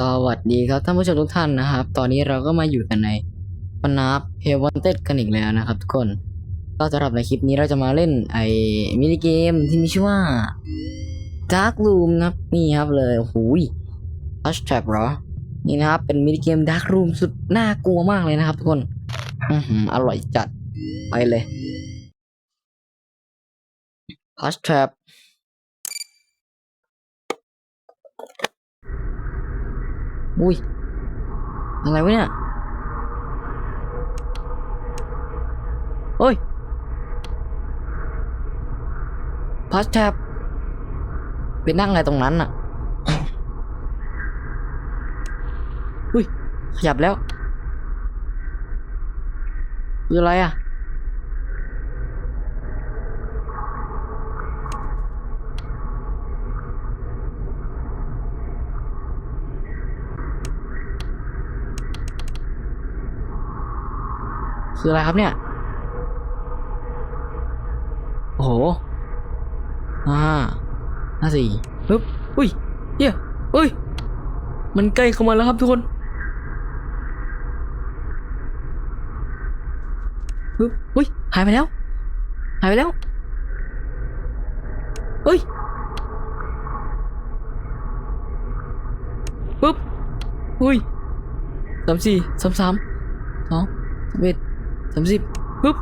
สวัสดีครับท่านผู้ชมทุกท่านนะครับ ตอนนี้เราก็มาอยู่กันในปนับเฮวันเต็ดกันอีกแล้วนะครับทุกคนก็สำหรับในคลิปนี้เราจะมาเล่นไอ้มินิเกมที่มีชื่อว่า Dark Room นะครับนี่ครับเลยโอ้โหทัชแท็บเหรอ นี่นะครับเป็นมินิเกม Dark Room สุดน่ากลัวมากเลยนะครับทุกคนอือหืออร่อยจัดไปเลยทัชแท็บ อุ้ย อะไรวะเนี่ยเฮ้ยพัสแท็บไปนั่งอะไรตรงนั้นน่ะอุ้ย ขยับแล้ว คืออะไรอะ คืออะไรครับเนี่ย โอ้โห อ่าห้าสี่ปึ๊บอุ้ยเฮียเฮ้ย มันใกล้เข้ามาแล้วครับทุกคนปึ๊บอุ้ย หายไปแล้ว หายไปแล้วเฮ้ยปึ๊บอุ้ยสามสี่สามสามสองสามเอ็ด สามสิบปึ๊บ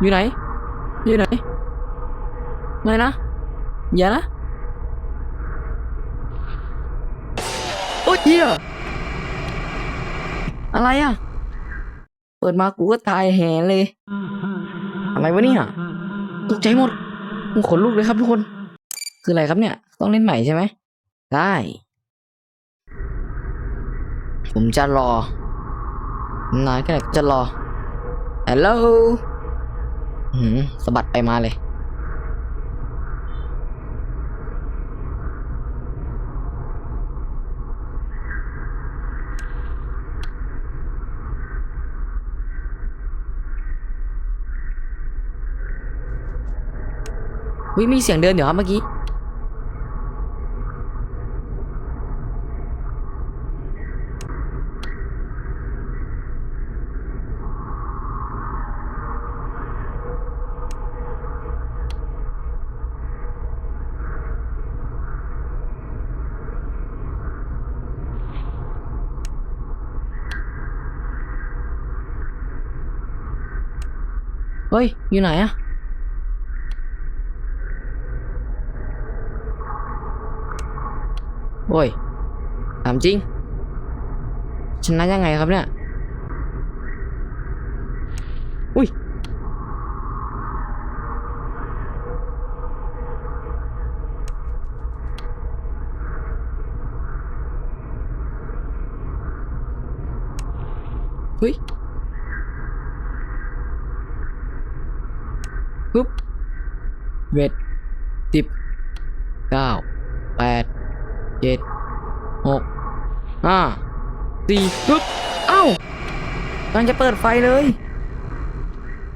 อยู่ไหน อยู่ไหน ไม่นะ อย่านะ โอ้ยเหี้ยอะไรอะ เปิดมากูก็ตายแหงเลย อะไรวะเนี่ย ตกใจหมดกูขนลุกเลยครับทุกคน คืออะไรครับเนี่ย ต้องเล่นใหม่ใช่ไหม ได้ ผมจะรอนานแค่ไหนจะรอ ฮัลโหลสะบัดไปมาเลย วิมีเสียงเดินเดี๋ยวครับเมื่อกี้ เฮ้ยอยู่ไหนอะโอ้ยถามจริงชนะยังไงครับเนี่ยอุ้ยเฮ้ย ปึ๊บเวท สิบเก้าแปดเจ็ดหกห้าสี่ปึ๊บเอ้ากำลังจะเปิดไฟเลย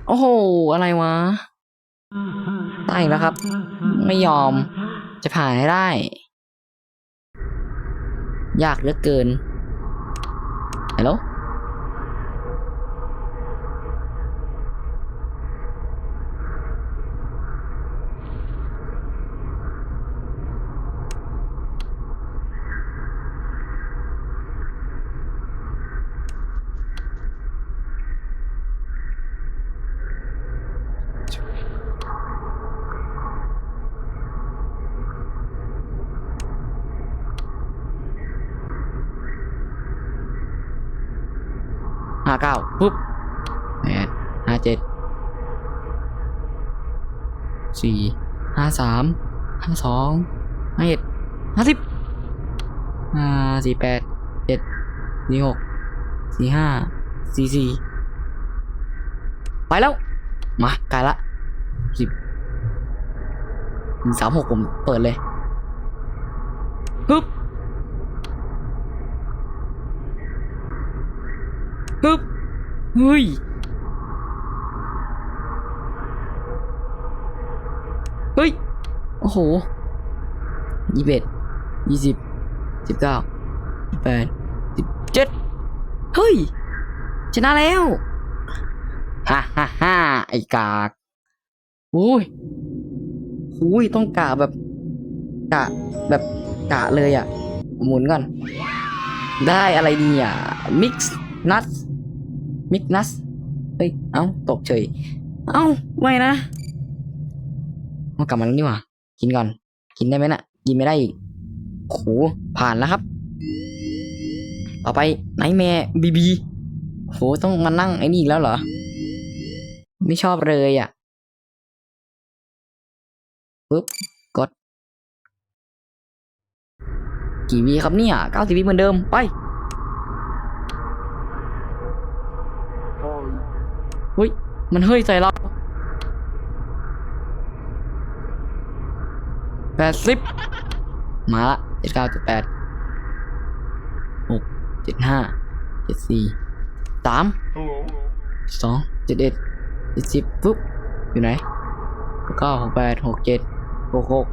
โอ้โห อะไรวะตายแล้วครับ ไม่ยอม จะผ่านให้ได้ ยากเหลือเกิน เก้าปุ๊บแปดห้าเจ็ดสี่ห้าสามห้าสองห้าเอ็ดห้าสิบห้าสี่แปดเจ็ดสี่หกสี่ห้าสี่สี่ไปแล้ว มาไกลละสิบสามหกผมเปิดเลยปึ๊บปึ๊บ เฮ้ย เฮ้ย โอ้โหยี่สิบเอ็ดยี่สิบสิบเก้าแปดสิบเจ็ดเฮ้ย ชนะแล้ว ฮ่าฮ่าฮ่าไอ้กากอุ้ยอุ้ย ต้องกะแบบ กะแบบกะเลยอะ่ะ หมุนก่อน ได้อะไรดีอะ มิกซ์นัท มิกนัทเฮ้ย เอ้า ตกเฉย เอ้า ไม่นะมากลับมาแล้วนี่หว่า กินก่อน กินได้ไหมน่ะ กินไม่ได้อีกโหผ่านแล้วครับ ต่อไปไนแม่บีบีโหต้องมานั่งไอ้นี่อีกแล้วเหรอ ไม่ชอบเลยอะปึ๊บ กด กี่วีครับเนี่ยเก้าสิบวีเหมือนเดิม ไป เฮ้ย มันเฮ้ยใส่เราแปดสิบมาละเจ็ดเก้าเจ็ดแปดหกเจ็ดห้าเจ็ดสี่สามสองเจ็ดเอ็ดเจ็ดสิบปุ๊บ อยู่ไหนเก้าหกแปดหกเจ็ดหกหก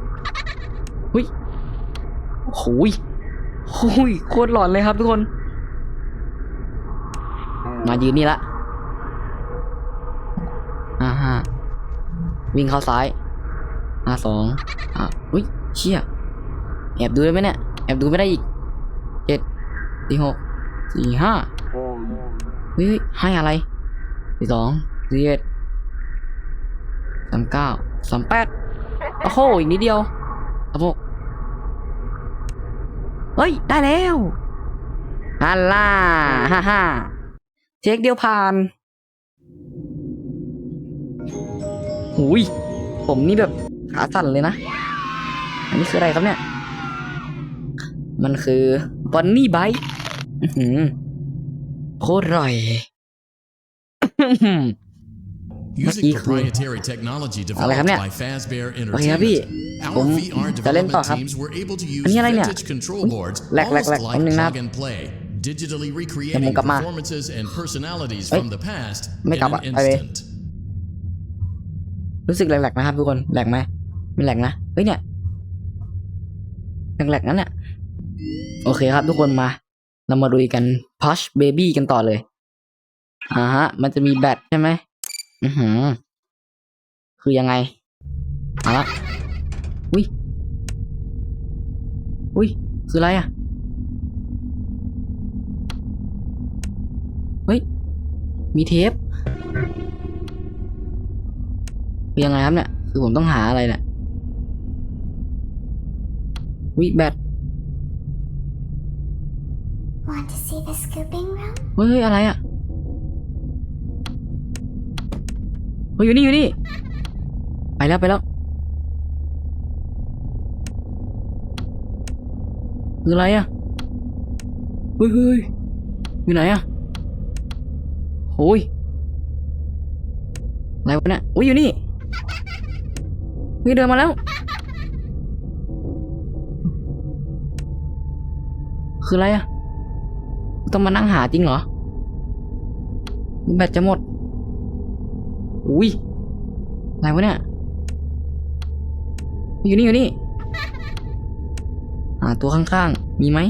หุยโหุยโหุยโคตรหลอนเลยครับทุกคน มายืนนี่ละ ห้าห้า วิ่งเข้าซ้ายห้าสองอะอุ้ยเชี่ยแอบดูได้ไหมเนี่ยแอบดูไม่ได้อีกเจ็ดสี่หกสี่ห้าเฮ้ยเฮ้ยให้อะไรสี่สองสี่เอ็ดสามเก้าสามแปดโอ้โหอีกนิดเดียวสามหกเฮ้ย ได้แล้วฮัลล่าฮ่าฮ่าเช็คเดียวผ่าน หูยผมนี่แบบขาสั่นเลยนะ อันนี้คืออะไรครับเนี่ย มันคือบอนนี่ไบอื้อหือโคตรอร่อย Using Ih, proprietary technology อะไรครับ developed เนี่ย by Fazbear โอเคครับพี่ Entertainment, ผ our ม VR จะเล่นต่อ development ครับ teams were able to use อันนี้อะไรเนี่ย vintage control boards แหลกแหลก almost แหลก like แป๊บนึงนะ plug and play, digitally เดี๋ยวผ recreating มกลับมา performances and personalities เอ้ย from the past ไม่ in กลับ an อะไปเลย instant. รู้สึกแหลกๆนะครับทุกคนแหลกไหมไม่แหลกนะเฮ้ยเนี่ยแหลกๆนั่นเนี่ยโอเคครับทุกคนมา เรามาดูกัน Push Baby กันต่อเลยอ่าฮะ มันจะมีแบตใช่ไหมอือหือ คือยังไงมาละอุ้ยอุ้ยคืออะไรอะเฮ้ยมีเทป คือยังไงครับเนี่ย คือผมต้องหาอะไรเนี่ยวิแบต Want to see the scooping room? เฮ้ยเฮ้ยอะไรอะเฮ้ยอยู่นี่อยู่นี่ ไปแล้วไปแล้ว คืออะไรอะเฮ้ยเฮ้ยอยู่ไหนอะโอ้ยอะไรวะเนี่ยอุ้ยอยู่นี่ เฮ้ยเดินมาแล้ว คืออะไรอะต้องมานั่งหาจริงเหรอ แบตจะหมด อุ้ยอะไรวะเนี่ย อยู่นี่อยู่นี่ หาตัวข้างๆ มีไหม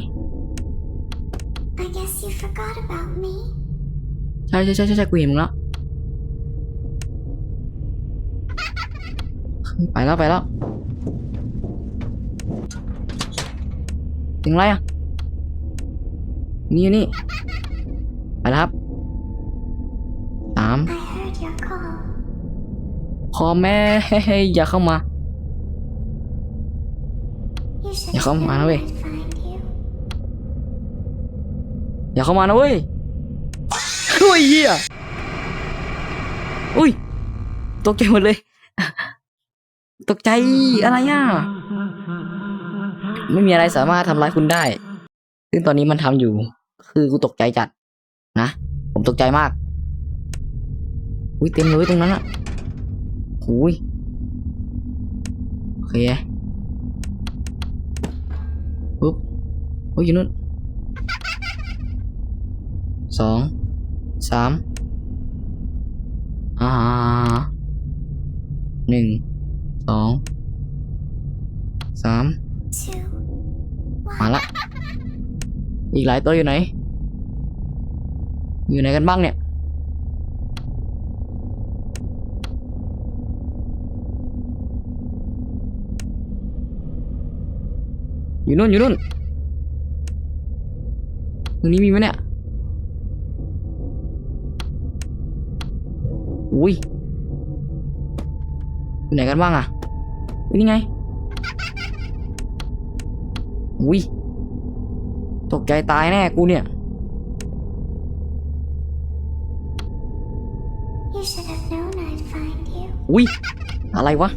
I guess you forgot about me. ใช่ใช่ใช่ใช่ใช่กูเห็นมึงแล้ว ไปแล้วไปแล้วถึงไรอะ นี่นี่ ไปแล้วครับสาม I heard your call. ขอแม่อย่าเข้ามา You should Ya, have không, known mà nó về. I'd find you. อย่าเข้ามานะเว้ยเฮ้ยเฮียอุ้ยตกใจหมดเลย ตกใจอะไรอะ ไม่มีอะไรสามารถทำร้ายคุณได้ ซึ่งตอนนี้มันทำอยู่ คือกูตกใจจัด นะ ผมตกใจมาก อุ้ยเต็มเลยตรงนั้นอะอุ้ยโอเคปุ๊บโอ้ยอยู่นู่นสองสามอ่าหนึ่ง สองสาม Two. มาละ อีกหลายตัวอยู่ไหน อยู่ไหนกันบ้างเนี่ย อยู่นู่นอยู่นู่นตรงนี้มีไหมเนี่ย อุ้ย อยู่ไหนกันบ้างอะอุ๊ยนี่ไงอุ้ยตกใจตายแน่กูเนี่ย You should have known I'd find you. อุ้ยอะไรวะ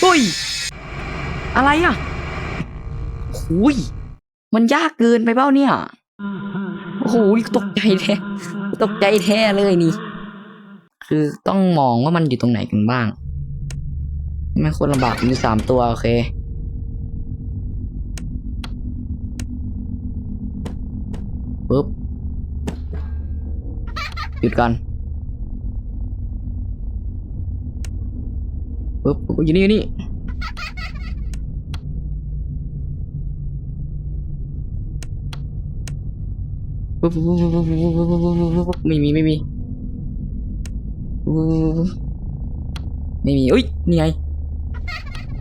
เฮ้ยอะไรอะหุยมันยากเกินไปเปล่าเนี่ยโอ้โหตกใจแท้ตกใจแท้เลยนี่ คือต้องมองว่ามันอยู่ตรงไหนกันบ้างไม่ควรลำบากมีสามตัว โอเคปุ๊บ หยุดกันปุ๊บ อยู่นี่อยู่นี่ปุ๊บ ไม่มี ไม่มี ไม่มีอุ้ยนี่ไง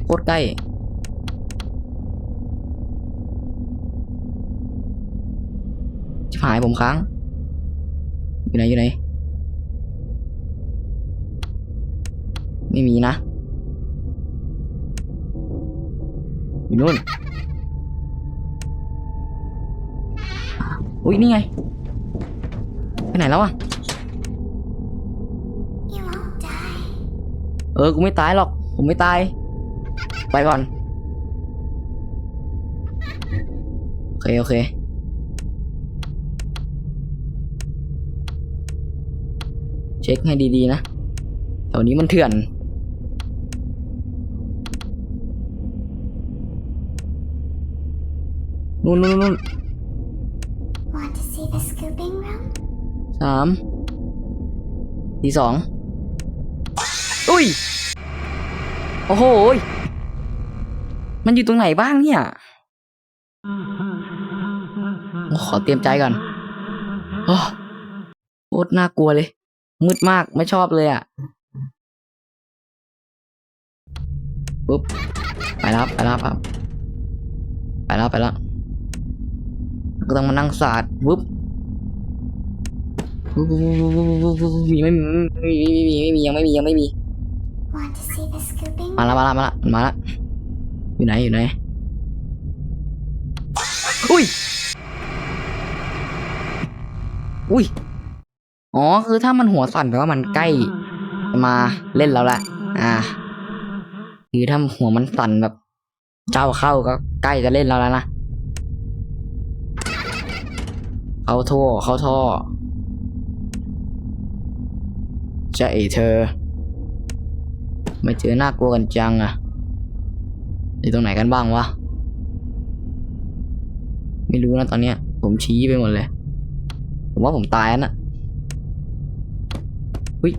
โคตรใกล้ชิบหายผมค้าง อยู่ไหนอยู่ไหน ไม่มีนะ อยู่นู่น อุ้ยนี่ไง ไปไหนแล้วอะ ออกูไม่ตายหรอก ผมไม่ตาย ไปก่อน โอเค โอเค เช็คให้ดีๆนะแถวนี้มันเถื่อนนู่นนู่นนู่น Want to see the scooping room? สามทีสอง อุ้ย โอ้โหมันอยู่ตรงไหนบ้างเนี่ย ขอเตรียมใจก่อนโอ้โคตรน่ากลัวเลย มืดมากไม่ชอบเลยอะปุ๊บ ไปแล้วไปแล้วครับ ไปแล้วไปแล้วก็ต้องมานั่งสาดปุ๊บมีไม่มีไม่มีไม่มียังไม่มียังไม่มี Want to see the scooping มาละมาละมาละมาละอยู่ไหนอยู่ไหนอุ้ยอุ้ยอ๋อคือถ้ามันหัวสั่นแปลว่ามันใกล้จะมาเล่นแล้วแหละอ่าคือถ้าหัวมันสั่นแบบ เจ้าเข้าก็ใกล้จะเล่นแล้วแล้วนะเขาท่อเข้าท่อจะเอเธอ ไม่เจอหน่ากลัวกันจังอะอยู่ตรงไหนกันบ้างวะ ไม่รู้นะตอนเนี้ย ผมชี้ไปหมดเลย ผมว่าผมตายแล้วน่ะหุ้ย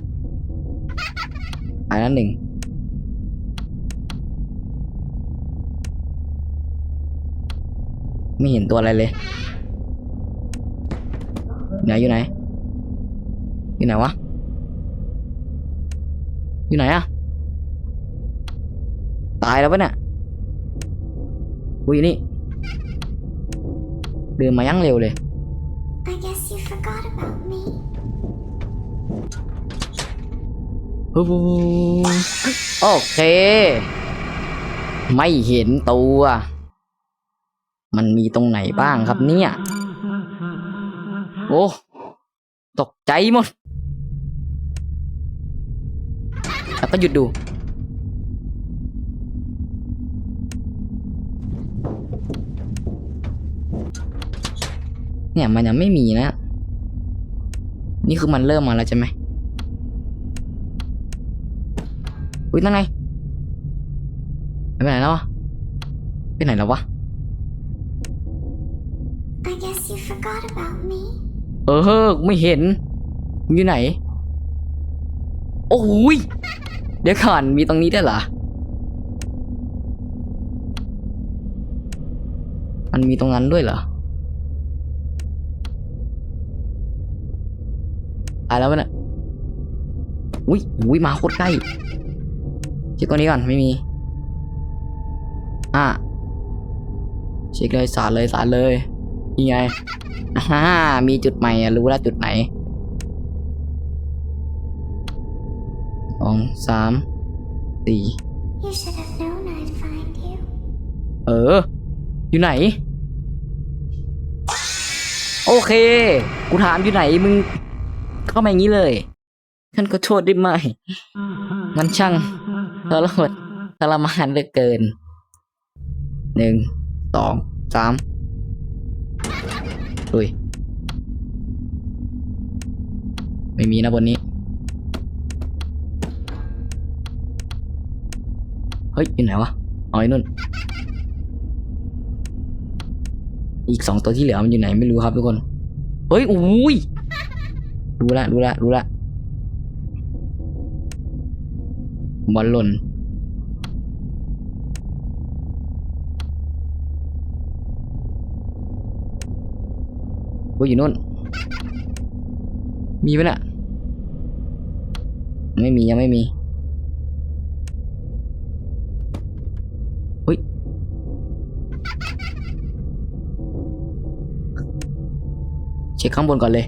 ตายแล้วหนึ่งไม่เห็นตัวอะไรเลยไหนอยู่ไหน อยู่ไหนวะ อยู่ไหนอะ ตายแล้วปะเนี่ยอุ้ยนี่เดินมายั่งเร็วเลย I guess you forgot about me. ฮึบโอเค ไม่เห็นตัว มันมีตรงไหนบ้างครับเนี่ย โอ้ ตกใจหมด แล้วก็หยุดดู เนี่ยมันยังไม่มีนะ นี่คือมันเริ่มมาแล้วใช่ไหมอุ้ยนั่นไงไปไหนแล้ววะไปไหนแล้ววะ I guess you forgot about me. เออเฮ้อกูไม่เห็นมึงอยู่ไหน โอ้ยเดี๋ยวก่อนมีตรงนี้ได้วยเหรอ มันมีตรงนั้นด้วยเหรอายแล้ววะเนี่ยอุ้ยอุ้ยมาโคตรใกล้เช็คตัวนี้ก่อนไม่มีอ่าเช็คเลยสาดเลยสาดเลยนี่ไงอ่ามีจุดใหม่อะรู้แล้วจุดไหนสองสามสี่ You should have known I'd find you. เออ อยู่ไหน โอเค กูถามอยู่ไหนมึง เข้ามาอย่างนี้เลยฉันก็โทษได้ไหมมันช่างทรมานทรมานเหลือเกินหนึ่งสองสามดุยไม่มีนะบนนี้ เฮ้ย อยู่ไหนวะเอาไอ้นุ่น อีกสองตัวที่เหลือมันอยู่ไหนไม่รู้ครับทุกคน เฮ้ย อุ้ย รู้ละรู้ละรู้ละบอลหล่นโอ้ยอยู่นู่น มีไหมน่ะ ไม่มียังไม่มีเฮ้ยเช็คข้างบนก่อนเลย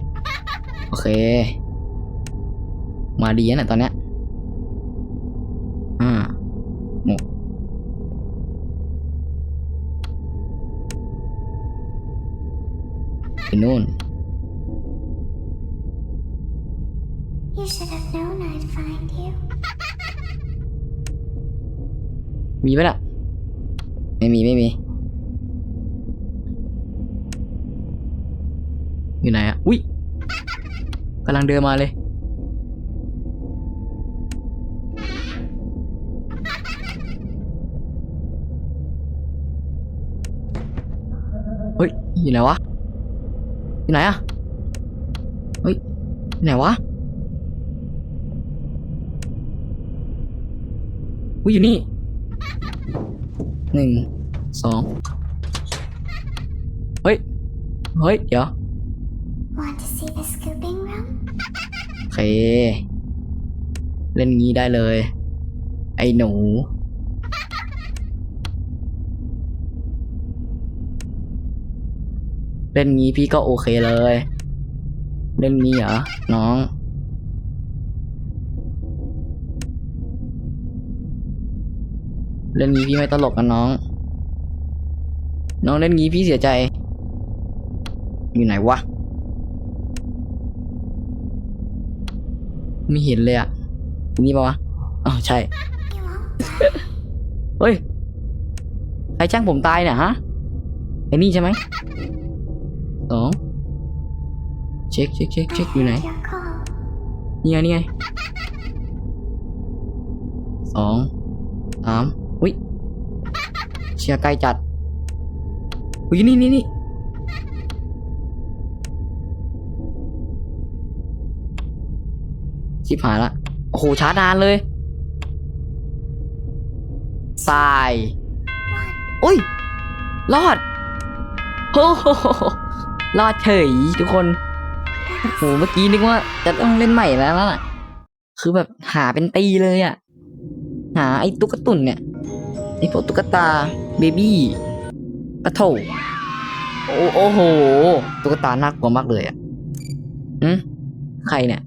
โอเค มาดีนะเนี่ยตอนเนี้ยอ่าหมกไปนู่น You should have known I'd find you. มีไหมล่ะ ไม่มีไม่มี อยู่ไหนอะ อุ้ย กำลังเดินมาเลย เฮ้ย อยู่ไหนวะ อยู่ไหนอะเฮ้ยอยู่ไหนวะอุ้ยอยู่นี่หนึ่งสองเฮ้ย เฮ้ย เดี๋ยว เค เล่นงี้ได้เลย ไอ้หนู เล่นงี้พี่ก็โอเคเลย เล่นงี้เหรอ น้องเล่นงี้พี่ไม่ตลกนะน้อง น้องเล่นงี้พี่เสียใจ อยู่ไหนวะ ไม่เห็นเลยอะนี่ปะวะอ๋อใช่ You won't. เฮ้ย ใครจ้างผมตายเนี่ยฮะ ไอ้นี่ใช่ไหมสองเช็คเช็คเช็ค I เช็คอยู่ไหน heard your call. นี่ไงนี่ไงสองสามอุ้ยเชียร์ไกลจัดอุ้ยนี่นี่นี่ ชิบหายละ โอ้โหช้านานเลยตายอุ้ย รอดโอ้โหรอดเฉยทุกคนโอ้โหเมื่อกี้นึกว่าจะต้องเล่นใหม่แล้วล่ะ คือแบบหาเป็นตีเลยอะหาไอ้ตุ๊กตุ่นเนี่ยไอ้พวกตุ๊กตาเบบี้ปะโถโอ้โอ้โห ตุ๊กตาน่ากลัวมากเลยอะอืมใครเนี่ย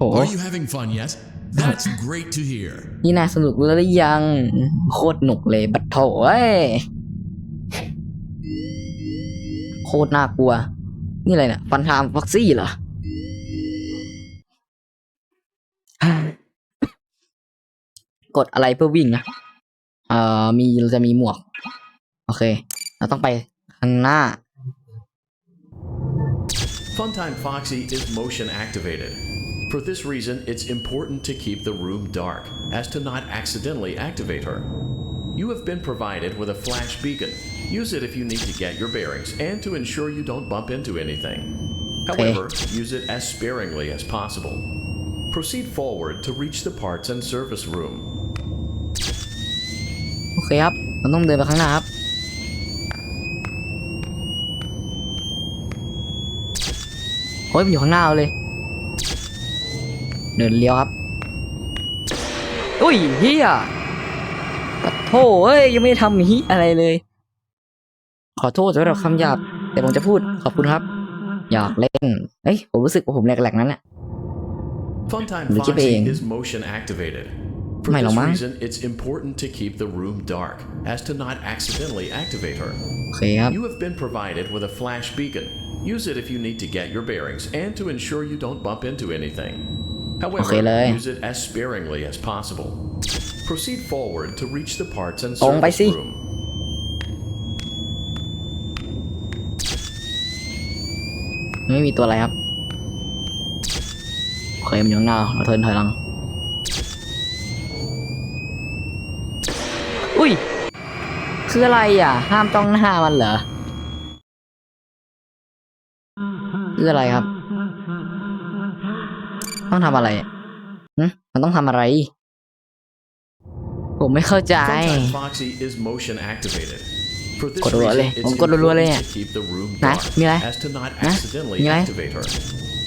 โอ้ Are you having fun yet? That's great to hear. นี่น่าสนุกแล้วหรือยัง โคตรหนุกเลยบัดโถเอ้ยโคตรน่ากลัว นี่อะไรเนี่ยฟันทามฟ็อกซี่เหรอ กดอะไรเพื่อวิ่งนะเอ่อมีเราจะมีหมวก โอเค เราต้องไปข้างหน้า Funtime Foxy is motion activated. For this reason, it's important to keep the room dark as to not accidentally activate her. You have been provided with a flash beacon. Use it if you need to get your bearings and to ensure you don't bump into anything. However, use it as sparingly as possible. Proceed forward to reach the parts and service room. โอเคครับ เราต้องเดินไปข้างหน้าครับ โอ้ยมันอยู่ข้างหน้าเราเลย เดินเลี้ยวครับ อุ้ยเฮียปะโถเอ้ย ยังไม่ได้ทำฮิอะไรเลย ขอโทษสำหรับคำหยาบ แต่ผมจะพูดขอบคุณครับ อยากเล่น เอ้ย ผมรู้สึกว่าผมแหลกๆนั้นแหละ Funtime Look at Foxy being. is motion activated. For Mày this lòng má. reason, it's important to keep the room dark, as to not accidentally activate her. โอเคครับ You have been provided with a flash beacon. Use it if you need to get your bearings and to ensure you don't bump into anything. However, Okay เลย use it as sparingly as possible. Proceed forward to reach the parts and ตรงไป service สิ room. ไม่มีตัวอะไรครับโอเคมันอยู่ข้างหน้าเราเทินถอยหลังอุ้ย คืออะไรอะ ห้ามจ้องหน้ามันเหรอ คืออะไรครับ ต้องทำอะไรหึมันต้องทำอะไร ผมไม่เข้าใจ Funtime Foxy is motion activated. For this กดรัวๆเลย reason, ผม it's กดรัวๆเลย important เนี่ย to keep the room ไหน dark, มีอะไร as to not นะ accidentally มีอะไร activate her.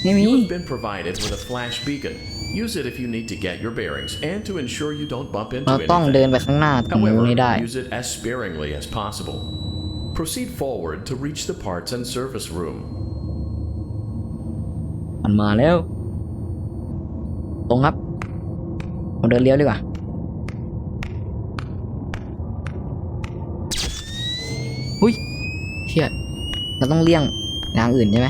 ไม่มี You have been provided with a flash beacon. Use it if you need to get your bearings and to ensure you don't bump into เราต้องเดิน anything. ไปข้างหน้าตรงนู้น However, ให้ได้ use it as sparingly as possible. Proceed forward to reach the parts and service room. มันมาแล้ว ตรงครับเราเดินเลี้ยวดีกว่าหุ้ยเชี่ยเราต้องเลี่ยงทางอื่นใช่ไหม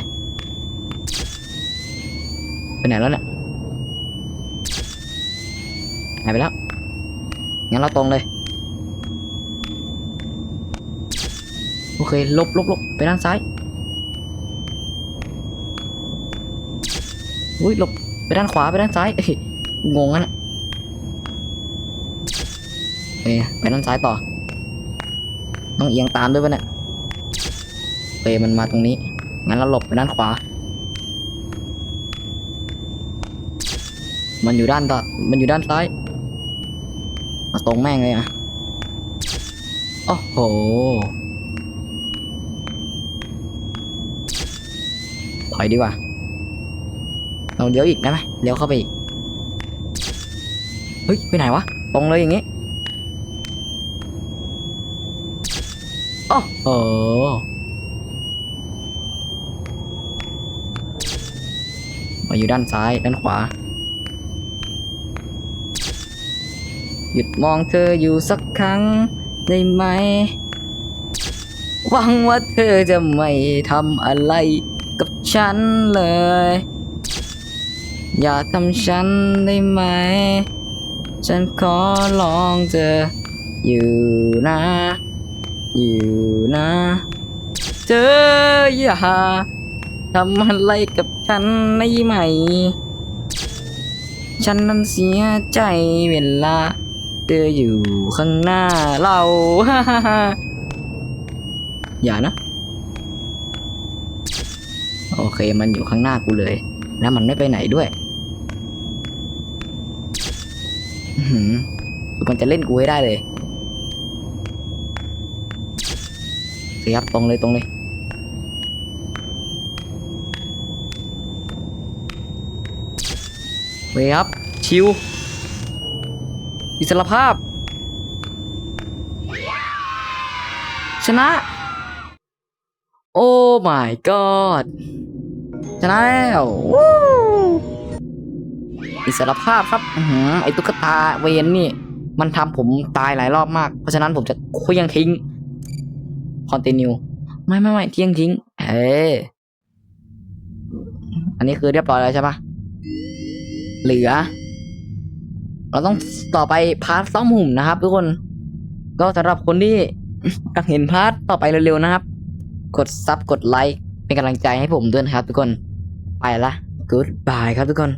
ไปไหนแล้วเนี่ยหายไปแล้วงั้นเราตรงเลยโอเคลบลบลบไปด้านซ้ายอุ้ยหลบ ด้านขวาไปด้านซ้ายเอ้ยงงอะนเอ้ยไปด้านซ้ายต่อ ต้องเอียงตามด้วยปะเนี่ยเอ้ยมันมาตรงนี้ งั้นเราหลบไปด้านขวา มันอยู่ด้านต่อมันอยู่ด้านซ้ายมาตรงแม่งเลยอะโอ้โห ถอยดีกว่า เราเลี้ยวอีกได้ไหมเลี้ยวเข้าไปอีกเฮ้ยไปไหนวะตรงเลยอย่างงี้โอ้โหมาอยู่ด้านซ้ายด้านขวา หยุดมองเธออยู่สักครั้งได้ไหมหวังว่าเธอจะไม่ทำอะไรกับฉันเลย อย่าทำฉันได้ไหม ฉันขอลองเธออยู่นะ อยู่นะ เธออย่าทำอะไรกับฉันได้ไหม ฉันนั้นเสียใจเวลาเธออยู่ข้างหน้าเราอย่านะ โอเคมันอยู่ข้างหน้ากูเลย แล้วมันไม่ไปไหนด้วย อื้อหือคือ มันจะเล่นกูให้ได้เลยโอเคครับตรงเลยตรงเลยเวยครับ ชิว อิสรภาพ ชนะ โอ้ my god ชนะแล้ว อิสรภาพครับอไอตุ๊กตาเวนนี่ มันทำผมตายหลายรอบมาก เพราะฉะนั้นผมจะคลี้ยงทิ้ง continue ไม่ไม่ไม่เที่ยงทิ้ง เอ้อันนี้คือเรียบร้อยแล้วใช่ปะเหลือ เราต้องต่อไปพาร์ทซ่อมหุ่มนะครับ ทุกคน ก็สำหรับคนที่อยากเห็นพาร์ทต่อไปเร็วๆนะครับ กดซับกดไลค์เป็นกำลังใจให้ผมด้วยนะครับ ทุกคน ไปละ goodbye ครับทุกคน